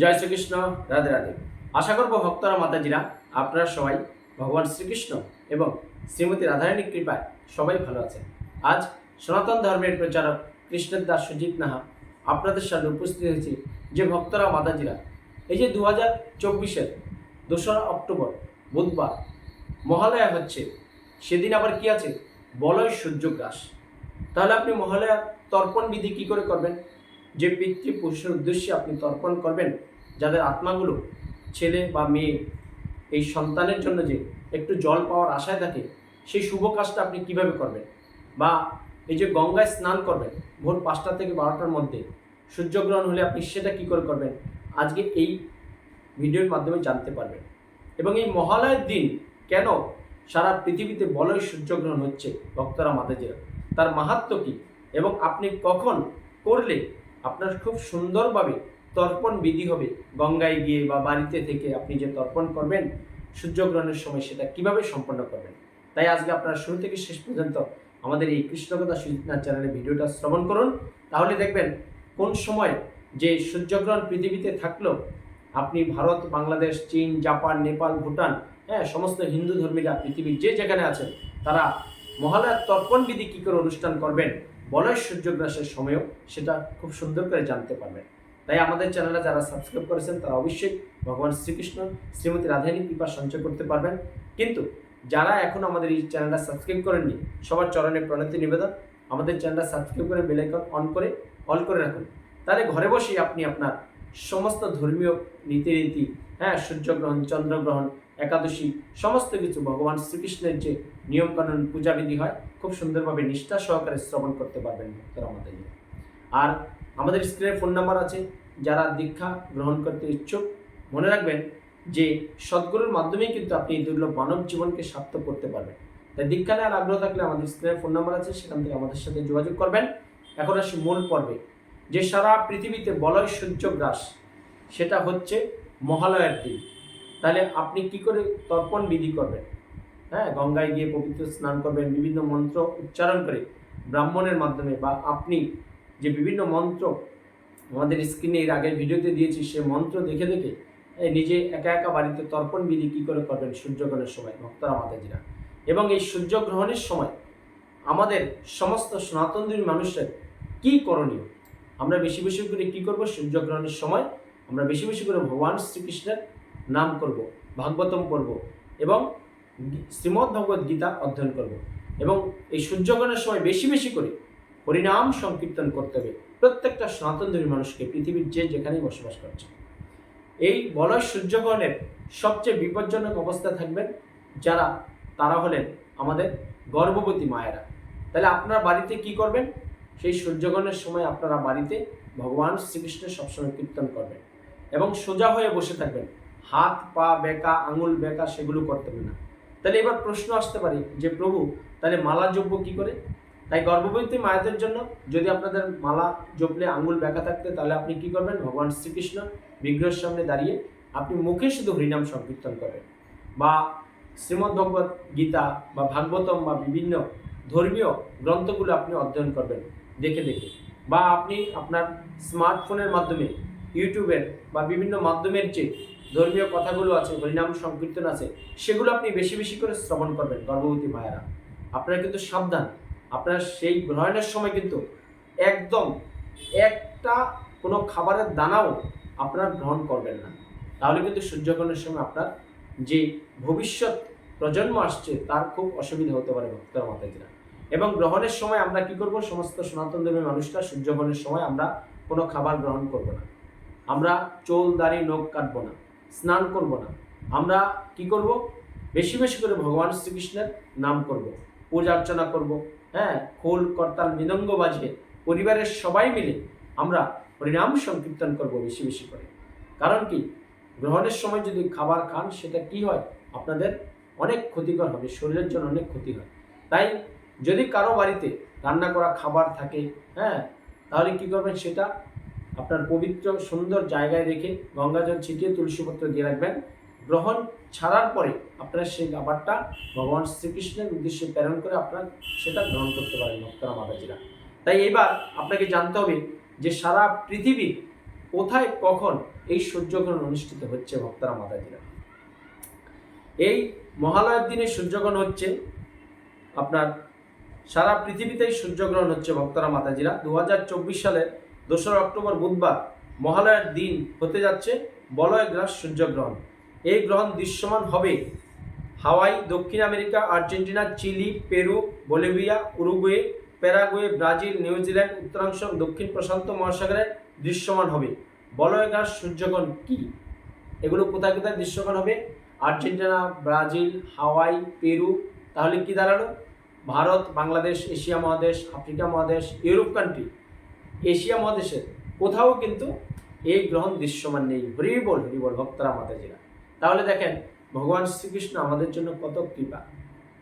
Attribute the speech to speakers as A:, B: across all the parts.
A: জয় শ্রীকৃষ্ণ, রাধে রাধে। আশা করব ভক্তরা, মাতাজিরা, আপনারা সবাই ভগবান শ্রীকৃষ্ণ এবং শ্রীমতী রাধারানীর কৃপায় সবাই ভালো আছেন। আজ সনাতন ধর্মের প্রচারক কৃষ্ণের দাস সুজিত নাহা আপনাদের সামনে উপস্থিত হয়েছি যে ভক্তরা, মাতাজিরা, এই যে দু হাজার চব্বিশের দোসরা অক্টোবর, বুধবার, মহালয়া হচ্ছে, সেদিন আবার কি আছে? বলয় সূর্যগ্রাস তাহলে আপনি মহালয়া তর্পণ বিধি কি করে করবেন? যে পিতৃপুরুষের উদ্দেশ্যে আপনি তর্পণ করবেন, যাদের আত্মাগুলো ছেলে বা মেয়ে, এই সন্তানের জন্য যে একটু জল পাওয়ার আশায় থাকে, সেই শুভ কাজটা আপনি কীভাবে করবেন? বা এই যে গঙ্গায় স্নান করবেন, ভোর পাঁচটা থেকে বারোটার মধ্যে, সূর্যগ্রহণ হলে আপনি সেটা কী করে করবেন? আজকে এই ভিডিওর মাধ্যমে জানতে পারবেন। এবং এই মহালয়ের দিন কেন সারা পৃথিবীতে বলয় সূর্যগ্রহণ হচ্ছে? ভক্তরা মাতাজিরা, তার মাহাত্ম কী? এবং আপনি কখন করলে আপনার খুব সুন্দরভাবে তর্পণ বিধি হবে। গঙ্গায় গিয়ে বা বাড়িতে থেকে আপনি যে তর্পণ করবেন, সূর্যগ্রহণের সময় সেটা কীভাবে সম্পন্ন করবেন? তাই আজকে আপনারা শুরু থেকে শেষ পর্যন্ত আমাদের এই কৃষ্ণকথা সুজিতনাথ চ্যানেলে ভিডিওটা শ্রবণ করুন। তাহলে দেখবেন কোন সময় যে সূর্যগ্রহণ পৃথিবীতে থাকল, আপনি ভারত, বাংলাদেশ, চীন, জাপান, নেপাল, ভুটান হ্যাঁ সমস্ত হিন্দু ধর্মীরা পৃথিবীর যে যেখানে আছেন, তারা মহালয়ার তর্পণ বিধি কী করে অনুষ্ঠান করবেন বলয় সূর্যগ্রাসের সময়ও সেটা খুব সুন্দর করে জানতে পারবেন। তাই আমাদের চ্যানেলে যারা সাবস্ক্রাইব করেছেন, তারা অবশ্যই ভগবান শ্রীকৃষ্ণ, শ্রীমতী রাধানী কৃপা সঞ্চয় করতে পারবেন। কিন্তু যারা এখন আমাদের এই চ্যানেলটা সাবস্ক্রাইব করেননি, সবার চরণে প্রণতি নিবেদন। আমাদের চ্যানেলটা সাবস্ক্রাইব করে বেলাইকন অন করে, অল করে রাখুন। তাহলে ঘরে বসেই আপনি আপনার সমস্ত ধর্মীয় রীতিনীতি হ্যাঁ সূর্যগ্রহণ চন্দ্রগ্রহণ একাদশী, সমস্ত কিছু ভগবান শ্রীকৃষ্ণের যে নিয়মকানুন, পূজাবিধি হয়, খুব সুন্দরভাবে নিষ্ঠা সহকারে শ্রবণ করতে পারবেন ভক্তরা আমাদের। আর আমাদের স্ক্রিনে ফোন নাম্বার আছে, যারা দীক্ষা গ্রহণ করতে ইচ্ছুক, মনে রাখবেন যে সদ্গুরুর মাধ্যমেই কিন্তু আপনি এই দুর্লভ মানব জীবনকে সার্থক করতে পারবেন। তাই দীক্ষা নেওয়ার আগ্রহ থাকলে আমাদের স্ক্রিনে ফোন নাম্বার আছে, সেখান থেকে আমাদের সাথে যোগাযোগ করবেন। এখন আসি মূল পর্বে। যে সারা পৃথিবীতে বলয় সূর্যগ্রাস সেটা হচ্ছে মহালয়ার দিন। তাহলে আপনি কি করে তর্পণ বিধি করবেন? হ্যাঁ গঙ্গায় গিয়ে পবিত্র স্নান করবেন, বিভিন্ন মন্ত্র উচ্চারণ করে ব্রাহ্মণের মাধ্যমে বা আপনি যে বিভিন্ন মন্ত্র আমাদের স্ক্রিনে এর আগের ভিডিওতে দিয়েছি, সে মন্ত্র দেখে দেখে নিজে একা একা বাড়িতে তর্পণ বিধি কী করে করবেন সূর্যগ্রহণের সময়, ভক্তরা মাতাজিরা এবং এই সূর্যগ্রহণের সময় আমাদের সমস্ত সনাতনধর্মী মানুষের কি করণীয়? আমরা বেশি বেশি করে কী করব? সূর্যগ্রহণের সময় আমরা বেশি বেশি করে ভগবান শ্রীকৃষ্ণের নাম করব, ভাগবতম করব এবং শ্রীমদ্ ভগবদ গীতা অধ্যয়ন করব এবং এই সূর্যগ্রহণের সময় বেশি বেশি করে হরিনাম সংকীর্তন করতে হবে। প্রত্যেকটা সনাতনধর্মী মানুষকে পৃথিবীর যে যেখানেই বসবাস করছে। এই বলয় সূর্যগ্রহণের সবচেয়ে বিপজ্জনক অবস্থা থাকবেন যারা, তারা হলেন আমাদের গর্ভবতী মায়েরা। তাহলে আপনারা বাড়িতে কি করবেন? সেই সূর্যগ্রহণের সময় আপনারা বাড়িতে ভগবান শ্রীকৃষ্ণের সবসময় কীর্তন করবেন এবং সোজা হয়ে বসে থাকবেন। হাত, পা, বেকা, আঙুল, বেকা, সেগুলো করতে হবে না। তাহলে এবার প্রশ্ন আসতে পারে যে, প্রভু, তাহলে মালা জপব কি করে? তাই গর্ভবতী মায়েদের জন্য যদি আপনাদের মালা জপলে আঙুল বেঁকা থাকতে, তাহলে আপনি কি করবেন? ভগবান শ্রীকৃষ্ণ বিগ্রহের সামনে দাঁড়িয়ে আপনি মুখে শুধু হরিনাম সংকীর্তন করবেন। বা শ্রীমদ্ ভগবত গীতা বা ভাগবতম বা বিভিন্ন ধর্মীয় গ্রন্থগুলো আপনি অধ্যয়ন করবেন, দেখে দেখে। বা আপনি আপনার স্মার্টফোনের মাধ্যমে ইউটিউবের বা বিভিন্ন মাধ্যমের যে ধর্মীয় কথাগুলো আছে, হরিনাম সংকীর্তন আছে, সেগুলো আপনি বেশি বেশি করে শ্রবণ করবেন গর্ভবতী মায়েরা। আপনারা কিন্তু সাবধান। আপনার সেই গ্রহণের সময় কিন্তু একদম একটা কোনো খাবারের দানাও আপনার গ্রহণ করবেন না। তাহলে কিন্তু সূর্যগ্রহণের সময় আপনার যে ভবিষ্যৎ প্রজন্ম আসছে, তার খুব অসুবিধা হতে পারে ভক্তরা, মাতাজিরা। এবং গ্রহণের সময় আমরা কি করব? সমস্ত সনাতন ধর্মের মানুষরা সূর্যগ্রহণের সময় আমরা কোনো খাবার গ্রহণ করব না। আমরা চোল, দাড়ি, নখ কাটবো না। স্নান করব না। আমরা কি করব? বেশি বেশি করে ভগবান শ্রীকৃষ্ণের নাম করব, পূজা অর্চনা করব হ্যাঁ খোল, করতাল, মৃদঙ্গ বাজিয়ে পরিবারের সবাই মিলে আমরা হরিনাম সংকীর্তন করব বেশি বেশি করে। কারণ কি? গ্রহণের সময় যদি খাবার খান, সেটা কি হয়? আপনাদের অনেক ক্ষতিকর হবে, শরীরের জন্য অনেক ক্ষতি হয়। তাই যদি কারও বাড়িতে রান্না করা খাবার থাকে হ্যাঁ তাহলে কি করবেন সেটা আপনার পবিত্র, সুন্দর জায়গায় রেখে গঙ্গাজল ছিটিয়ে তুলসীপত্র দিয়ে রাখবেন। গ্রহণ ছাড়ার পরে আপনারা সেই খাবারটা ভগবান শ্রীকৃষ্ণের উদ্দেশ্যে প্রেরণ করে আপনার সেটা গ্রহণ করতে পারেন, ভক্তরা, মাতাজিরা। তাই এবার আপনাকে জানতে হবে যে সারা পৃথিবী কোথায় কখন এই সূর্যগ্রহণ অনুষ্ঠিত হচ্ছে, ভক্তরা, মাতাজিরা? এই মহালয়ের দিনে সূর্যগ্রহণ হচ্ছে, আপনার সারা পৃথিবীতেই সূর্যগ্রহণ হচ্ছে, ভক্তরা, মাতাজিরা। দু সালের দোসরা অক্টোবর বুধবার মহালয়ার দিন হতে যাচ্ছে বলয় গ্রাস সূর্যগ্রহণ। এই গ্রহণ দৃশ্যমান হবে হাওয়াই, দক্ষিণ America, Argentina, Chile, Peru, Bolivia, Uruguay, Paraguay, Brazil, New Zealand, উত্তরাংশ, দক্ষিণ প্রশান্ত মহাসাগরে দৃশ্যমান হবে। বলয় গ্রাস সূর্যগ্রহণ কি? এগুলো কোথায় কোথায় দৃশ্যমান হবে? আর্জেন্টিনা, ব্রাজিল, হাওয়াই, পেরু, তাহলে কি দাঁড়াল? ভারত, বাংলাদেশ, এশিয়া মহাদেশ, আফ্রিকা মহাদেশ, ইউরোপ কান্ট্রি এশিয়া মহাদেশের কোথাও কিন্তু এই গ্রহণ দৃশ্যমান নেই। হরিবল হরিবল, ভক্তরা মাতাজিরা তাহলে দেখেন, ভগবান শ্রীকৃষ্ণ আমাদের জন্য কত কৃপা।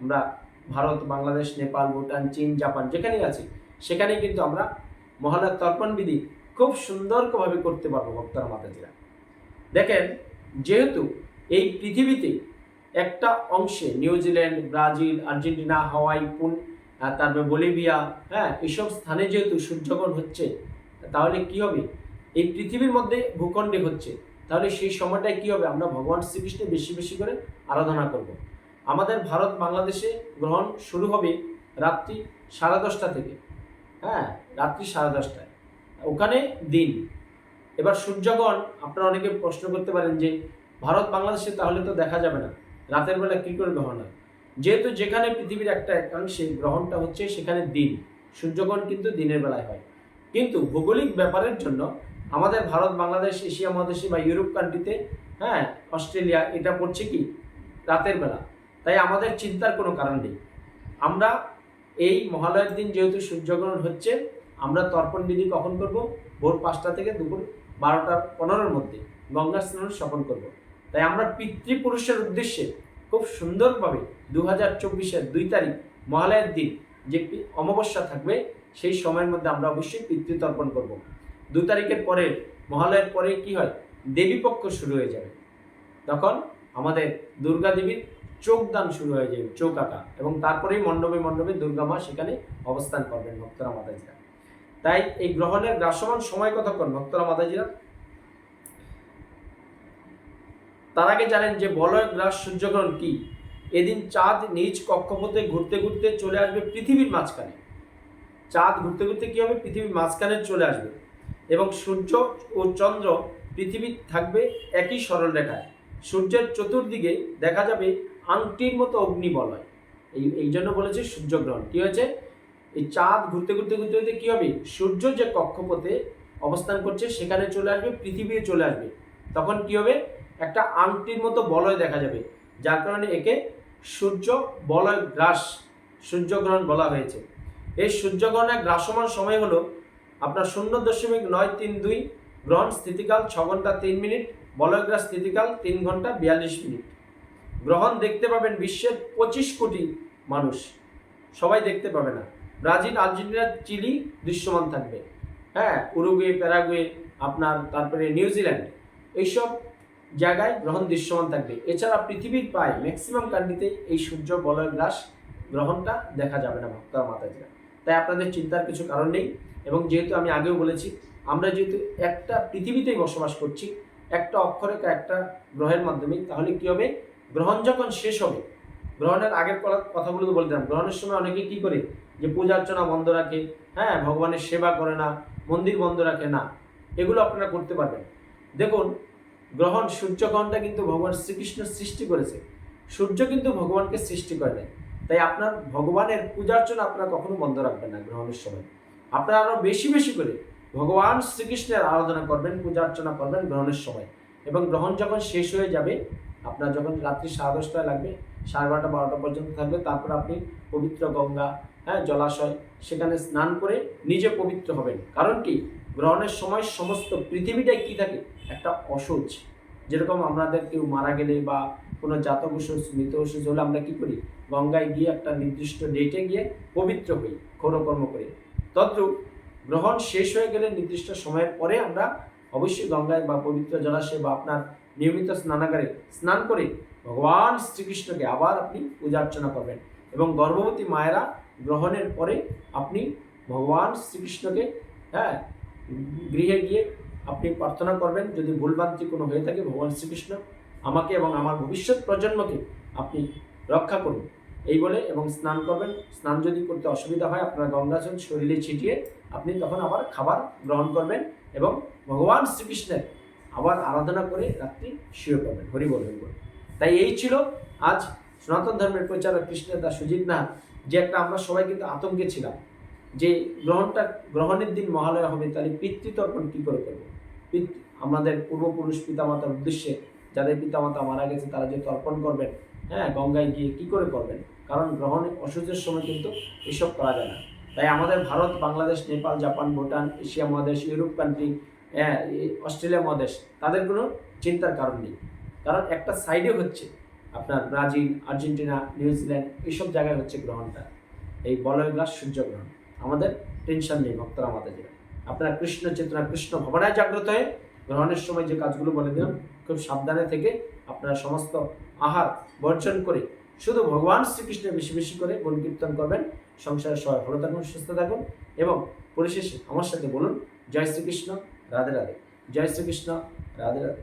A: আমরা ভারত, বাংলাদেশ, নেপাল, ভুটান, চীন, জাপান যেখানেই আছি, সেখানেই কিন্তু আমরা মহালয়ার তর্পণ বিধি খুব সুন্দরভাবে করতে পারব ভক্তরা মাতাজিরা দেখেন, যেহেতু এই পৃথিবীতে একটা অংশে New Zealand, Brazil, Argentina, Hawaii, পুন তারপরে বলিভিয়া হ্যাঁ এইসব স্থানে যেহেতু সূর্যগ্রহণ হচ্ছে, তাহলে কি হবে? এই পৃথিবীর মধ্যে ভূখণ্ডে হচ্ছে, তাহলে সেই সময়টায় কি হবে? আমরা ভগবান শ্রীকৃষ্ণের বেশি বেশি করে আরাধনা করব। আমাদের ভারত বাংলাদেশে গ্রহণ শুরু হবে রাত্রি সাড়ে দশটা থেকে হ্যাঁ রাত্রি সাড়ে দশটায়। ওখানে দিন। এবার সূর্যগ্রহণ, আপনারা অনেকে প্রশ্ন করতে পারেন যে, ভারত বাংলাদেশে তাহলে তো দেখা যাবে না, রাতের বেলা কী করে গ্রহণ হয়? যেহেতু যেখানে পৃথিবীর একটা একাংশে গ্রহণটা হচ্ছে সেখানে দিন। সূর্যগ্রহণ কিন্তু দিনের বেলায় হয়। কিন্তু ভৌগোলিক ব্যাপারের জন্য আমাদের ভারত, বাংলাদেশ, এশিয়া মহাদেশে বা ইউরোপ কান্ট্রিতে হ্যাঁ অস্ট্রেলিয়া, এটা পড়ছে কি? রাতের বেলা। তাই আমাদের চিন্তার কোনো কারণ নেই। আমরা এই মহালয়ের দিন যেহেতু সূর্যগ্রহণ হচ্ছে, আমরা তর্পণ বিধি কখন করব? ভোর পাঁচটা থেকে দুপুর বারোটা পনেরোর মধ্যে। গঙ্গা স্নান স্বপন করব। তাই আমরা পিতৃপুরুষের উদ্দেশ্যে খুব সুন্দরভাবে দু হাজার চব্বিশের দুই তারিখ মহালয়ের দিন যে অমাবস্যা থাকবে, সেই সময়ের মধ্যে আমরা অবশ্যই পিতৃতর্পণ করব। দু তারিখের পরে, মহালয়ের পরে কি হয়? দেবীপক্ষ শুরু হয়ে যাবে। তখন আমাদের দুর্গা দেবীর চোখ দান শুরু হয়ে যাবে, চোখ আঁকা। এবং তারপরেই মণ্ডপে মণ্ডপে দুর্গা মা সেখানে অবস্থান করবেন ভক্তরা মাতাজিরা। তাই এই গ্রহণের গ্রাসমান সময় কতক্ষণ? ভক্তরা মাতাজিরা তার আগে জানেন যে বলয় গ্রাস সূর্যগ্রহণ কি? এদিন চাঁদ নিজ কক্ষপথে ঘুরতে ঘুরতে চলে আসবে পৃথিবীর মাঝখানে। চাঁদ ঘুরতে ঘুরতে কী হবে? পৃথিবীর মাঝখানে চলে আসবে। এবং সূর্য ও চন্দ্র পৃথিবী থাকবে একই সরল রেখায়। সূর্যের চতুর্দিকে দেখা যাবে আংটির মতো অগ্নি বলয়। এই এই জন্য বলেছে সূর্যগ্রহণ। কী হয়েছে? এই চাঁদ ঘুরতে ঘুরতে ঘুরতে ঘুরতে কী হবে? সূর্য যে কক্ষপথে অবস্থান করছে, সেখানে চলে আসবে পৃথিবীতে চলে আসবে। তখন কি হবে? একটা আংটির মতো বলয় দেখা যাবে, যার কারণে একে সূর্য বলয় গ্রাস, সূর্যগ্রহণ বলা হয়েছে। এই সূর্যগ্রহণের গ্রাসমান সময় হলো আপনার শূন্য দশমিক নয় তিন দুই গ্রহণ স্থিতিকাল ছ ঘণ্টা তিন মিনিট বলয়গ্রাস স্থিতিকাল তিন ঘণ্টা বিয়াল্লিশ মিনিট। গ্রহণ দেখতে পাবেন বিশ্বের পঁচিশ কোটি মানুষ। সবাই দেখতে পাবে না। ব্রাজিল, আর্জেন্টিনা, চিলি দৃশ্যমান থাকবে। হ্যাঁ উরুগুয়ে, প্যারাগুয়ে, আপনার, তারপরে নিউজিল্যান্ড, এইসব জায়গায় গ্রহণ দৃশ্যমান থাকবে। এছাড়া পৃথিবীর প্রায় ম্যাক্সিমাম কান্ট্রিতে এই সূর্য বলয় গ্রাস গ্রহণটা দেখা যাবে না ভক্তরা, মাতাজিরা। তাই আপনাদের চিন্তার কিছু কারণ নেই এবং যেহেতু আমি আগেও বলেছি, আমরা যেহেতু একটা পৃথিবীতেই বসবাস করছি, একটা অক্ষরেখা, একটা গ্রহের মাধ্যমে, তাহলে কী হবে? গ্রহণ যখন শেষ হবে, গ্রহণের আগের কথা- কথাগুলো তো বলতাম গ্রহণের সময় অনেকে কী করে? যে পূজা অর্চনা বন্ধ রাখে হ্যাঁ ভগবানের সেবা করে না, মন্দির বন্ধ রাখে না, এগুলো আপনারা করতে পারবেন। দেখুন গ্রহণ সূর্যগ্রহণটা কিন্তু ভগবান শ্রীকৃষ্ণ সৃষ্টি করেছে। সূর্য কিন্তু ভগবানকে সৃষ্টি করে নাই। তাই আপনার ভগবানের পূজা অর্চনা আপনারা কখনো বন্ধ রাখবেন না গ্রহণের সময়। আপনারা আরও বেশি বেশি করে ভগবান শ্রীকৃষ্ণের আরাধনা করবেন, পূজা অর্চনা করবেন গ্রহণের সময়। এবং গ্রহণ যখন শেষ হয়ে যাবে, আপনার যখন রাত্রি সাড়ে দশটায় লাগবে, সাড়ে বারোটা বারোটা পর্যন্ত থাকবে, তারপর আপনি পবিত্র গঙ্গা হ্যাঁ জলাশয়, সেখানে স্নান করে নিজে পবিত্র হবেন। কারণ কি? গ্রহণের সময় সমস্ত পৃথিবীটাই কি থাকে? একটা অসুচ, যেরকম আমাদের কেউ মারা গেলে বা কোনো জাতক ওষুধ মৃত ওষুধ হলে আমরা কি করি? গঙ্গায় গিয়ে একটা নির্দিষ্ট ডেটে গিয়ে পবিত্র হই, ক্ষৌরকর্ম করে। তদ্রূপ গ্রহণ শেষ হয়ে গেলে নির্দিষ্ট সময়ের পরে আমরা অবশ্যই গঙ্গায় বা পবিত্র জলাশয়ে বা আপনার নিয়মিত স্নানাগারে স্নান করে ভগবান শ্রীকৃষ্ণকে আবার আপনি পূজা অর্চনা করবেন। এবং গর্ভবতী মায়েরা গ্রহণের পরে আপনি ভগবান শ্রীকৃষ্ণকে হ্যাঁ গৃহে গিয়ে আপনি প্রার্থনা করবেন, যদি ভুলভ্রান্তি কোনো হয়ে থাকে, ভগবান শ্রীকৃষ্ণ আমাকে এবং আমার ভবিষ্যৎ প্রজন্মকে আপনি রক্ষা করুন। এই বলে এবং স্নান করবেন। স্নান যদি করতে অসুবিধা হয়, আপনার গঙ্গাজল শরীরে ছিটিয়ে আপনি তখন আবার খাবার গ্রহণ করবেন এবং ভগবান শ্রীকৃষ্ণের আবার আরাধনা করে রাত্রি শুয়ে পাবেন হরি বল তাই এই ছিল আজ সনাতন ধর্মের প্রচারক কৃষ্ণের দাস সুজিত নাথ যে একটা আমরা সবাই কিন্তু আতঙ্কে ছিলাম। যে গ্রহণটা, গ্রহণের দিন মহালয়া হবে, তাহলে পিতৃতর্পণ কী করে করব? আমাদের পূর্বপুরুষ পিতামাতার উদ্দেশ্যে যাদের পিতামাতা মারা গেছে, তারা যে তর্পণ করবেন হ্যাঁ গঙ্গায় গিয়ে কি করে করবেন? কারণ গ্রহণ অসুখের সময় কিন্তু এসব করা যায় না। তাই আমাদের ভারত, বাংলাদেশ, নেপাল, জাপান, ভুটান, এশিয়া মহাদেশ, ইউরোপ কান্ট্রি হ্যাঁ অস্ট্রেলিয়া মহাদেশ, তাদের কোনো চিন্তার কারণ নেই। কারণ একটা সাইডে হচ্ছে আপনার ব্রাজিল, আর্জেন্টিনা, নিউজিল্যান্ড, এইসব জায়গায় হচ্ছে গ্রহণটা। এই বলয় গ্লাস সূর্যগ্রহণ। আমাদের টেনশন নেই, ভক্তরা আমাদের যেটা আপনার কৃষ্ণ চেতনা, কৃষ্ণ ভাবনায় জাগ্রত হয়ে গ্রহণের সময় যে কাজগুলো বলে দিলাম, খুব সাবধানে থেকে আপনারা সমস্ত আহার বর্জন করে শুধু ভগবান শ্রীকৃষ্ণের বেশি বেশি করে গুণ কীর্তন করবেন। সংসারের সবাই ভালো থাকুন, সুস্থ থাকুন এবং পরিশেষে আমার সাথে বলুন, জয় শ্রীকৃষ্ণ, রাধে রাধে। জয় শ্রীকৃষ্ণ, রাধে রাধে।